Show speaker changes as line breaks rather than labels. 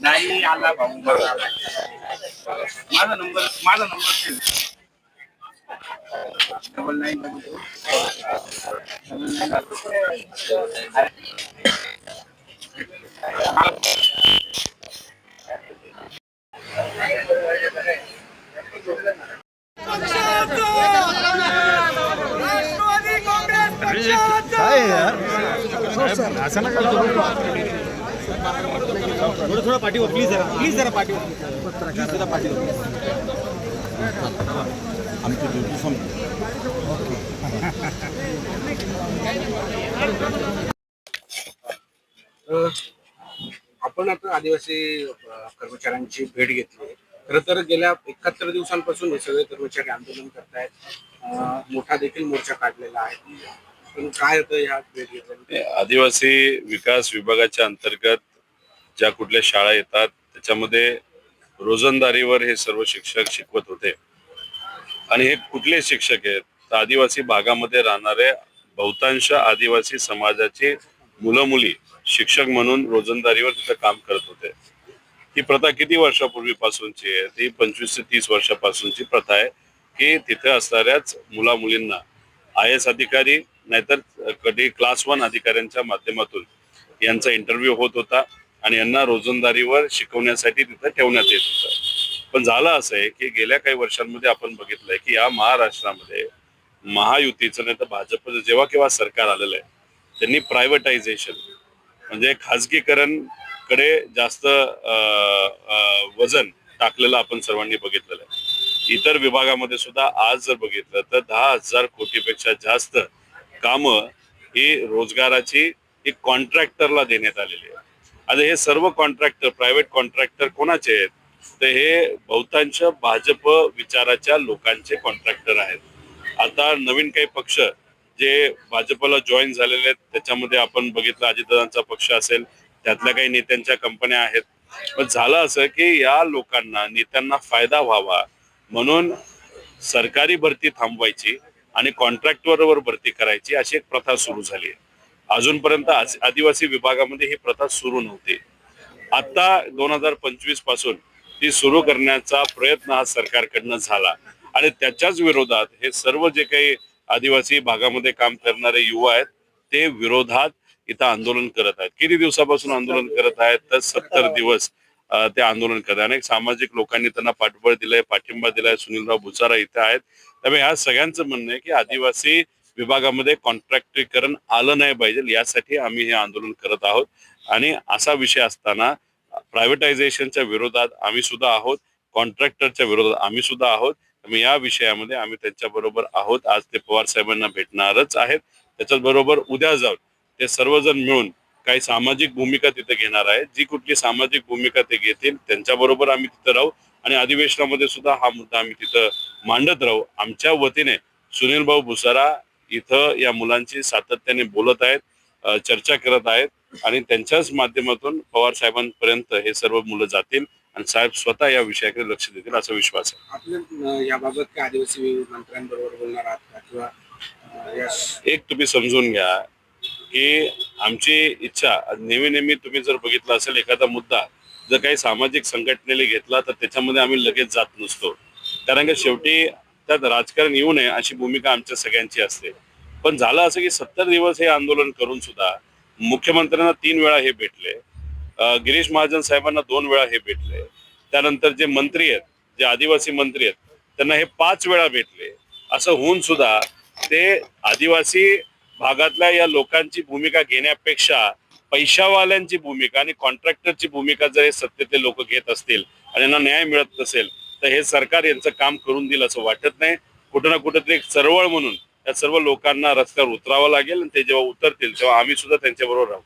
नाही आला भाऊ बरोबर माझा नंबर माझा number double nine double two nine
थोडं थोडं पाठीवर प्लीज जरा प्लीज जरा प्लीज जरा पाठीवर.
आपण आता आदिवासी कर्मचाऱ्यांची भेट घेतली खरं तर गेल्या एकाहत्तर दिवसांपासून हे सगळे कर्मचारी आंदोलन करतायत. मोठा देखील मोर्चा काढलेला आहे. पण काय होतं ह्या भेट घेतल्यानंतर
आदिवासी विकास विभागाच्या अंतर्गत ज्या कुठल्या शाळा येतात त्याच्यामध्ये रोजंदारीवर हे सर्व शिक्षक शिकवत होते. आणि हे कुठले शिक्षक आहेत? तर आदिवासी भागामध्ये राहणारे बहुतांश आदिवासी समाजाचे मुलं मुली शिक्षक म्हणून रोजंदारीवर तिथं काम करत होते. ही प्रथा किती वर्षापूर्वीपासूनची आहे? ती पंचवीस ते तीस वर्षापासूनची प्रथा आहे की तिथे असणाऱ्याच मुला मुलींना आय एस अधिकारी नाहीतर कधी क्लास वन अधिकाऱ्यांच्या माध्यमातून यांचा इंटरव्ह्यू होत होता आणि यांना रोजंदारीवर शिकवण्यासाठी तिथं ठेवण्यात येत होतं. पण झालं असं आहे की गेल्या काही वर्षांमध्ये आपण बघितलंय की या महाराष्ट्रामध्ये महायुतीचं नाही तर भाजपचं जेव्हा केव्हा सरकार आलेलं आहे त्यांनी प्रायव्हेटायझेशन म्हणजे खाजगीकरणकडे जास्त वजन टाकलेलं आपण सर्वांनी बघितलेलं आहे. इतर विभागामध्ये सुद्धा आज जर बघितलं तर दहा हजार कोटीपेक्षा जास्त कामं ही रोजगाराची एक कॉन्ट्रॅक्टरला देण्यात आलेली आहे आता हे सर्व कॉन्ट्रॅक्टर प्रायव्हेट कॉन्ट्रॅक्टर कोणाचे आहेत? तर हे बहुतांश भाजप विचाराच्या लोकांचे कॉन्ट्रॅक्टर आहेत. आता नवीन काही पक्ष जे भाजपला जॉईन झालेले आहेत त्याच्यामध्ये आपण बघितलं अजितदादांचा पक्ष असेल त्यातल्या काही नेत्यांच्या कंपन्या आहेत. पण झालं असं की या लोकांना नेत्यांना फायदा व्हावा म्हणून सरकारी भरती थांबवायची आणि कॉन्ट्रॅक्टवर भरती करायची अशी एक प्रथा सुरू झाली आहे. अजूनपर्यंत आदिवासी विभागामध्ये ही प्रथा सुरू नव्हती. आता दोन हजार पंचवीसपासून ती सुरू करण्याचा प्रयत्न हा सरकारकडनं झाला. आणि त्याच्याच विरोधात हे सर्व जे काही आदिवासी भागामध्ये काम करणारे युवा आहेत ते विरोधात इथं आंदोलन करत आहेत. किती दिवसापासून आंदोलन करत आहेत तर सत्तर दिवस. ते आंदोलन करत अनेक सामाजिक लोकांनी त्यांना पाठबळ दिलंय पाठिंबा दिलाय. सुनीलराव भुसारा इथे आहेत. त्यामुळे ह्या सगळ्यांचं म्हणणं आहे की आदिवासी विभागामध्ये कॉन्ट्रॅक्टीकरण आलं नाही पाहिजे. यासाठी आम्ही हे आंदोलन करत आहोत. आणि असा विषय असताना प्रायव्हेटायझेशनच्या विरोधात आम्ही सुद्धा आहोत. कॉन्ट्रॅक्टरच्या विरोधात आम्ही सुद्धा आहोत. त्यामुळे या विषयामध्ये आम्ही त्यांच्या बरोबर आहोत. आज ते पवार साहेबांना भेटणारच आहेत. त्याच्याच बरोबर उद्या जाऊन ते सर्वजण मिळून काही सामाजिक भूमिका तिथे घेणार आहे. जी कुठली सामाजिक भूमिका ते घेतील त्यांच्या बरोबर आम्ही तिथं राहू आणि अधिवेशनामध्ये सुद्धा हा मुद्दा आम्ही तिथं मांडत राहू. आमच्या वतीने सुनील भाऊ भुसारा इथं या मुलांची सातत्याने बोलत आहेत चर्चा करत आहेत आणि त्यांच्याच माध्यमातून पवार साहेबांपर्यंत हे सर्व मुलं जातील आणि साहेब स्वतः या विषयाकडे लक्ष देतील असा विश्वास आहे.
आपल्या याबाबत काय आदिवासी मंत्र्यांबरोबर बोलणार आहात किंवा
एक तुम्ही समजून घ्या की आमची इच्छा. नेहमी नेहमी तुम्ही जर बघितलं असेल एखादा मुद्दा जर काही सामाजिक संघटनेने घेतला तर त्याच्यामध्ये आम्ही लगेच जात नसतो. कारण की शेवटी त्यात राजकारण येऊ नये अशी भूमिका आमच्या सगळ्यांची असते. पण झालं असं की सत्तर दिवस हे आंदोलन करून सुद्धा मुख्यमंत्र्यांना तीन वेळा हे भेटले. गिरीश महाजन साहेबांना दोन वेळा हे भेटले. त्यानंतर जे मंत्री आहेत जे आदिवासी मंत्री आहेत त्यांना हे पाच वेळा भेटले. असं होऊन सुद्धा ते आदिवासी भागातल्या या लोकांची भूमिका घेण्यापेक्षा पैशावाल्यांची भूमिका आणि कॉन्ट्रॅक्टरची भूमिका जर हे सत्तेतले लोक घेत असतील आणि यांना न्याय मिळत नसेल तर हे सरकार यांचं काम करून देईल असं वाटत नाही. कुठं ना कुठं एक चळवळ म्हणून या सर्व लोकांना रस्त्यावर उतरावं लागेल आणि ते जेव्हा उतरतील तेव्हा आम्ही सुद्धा त्यांच्याबरोबर राहू.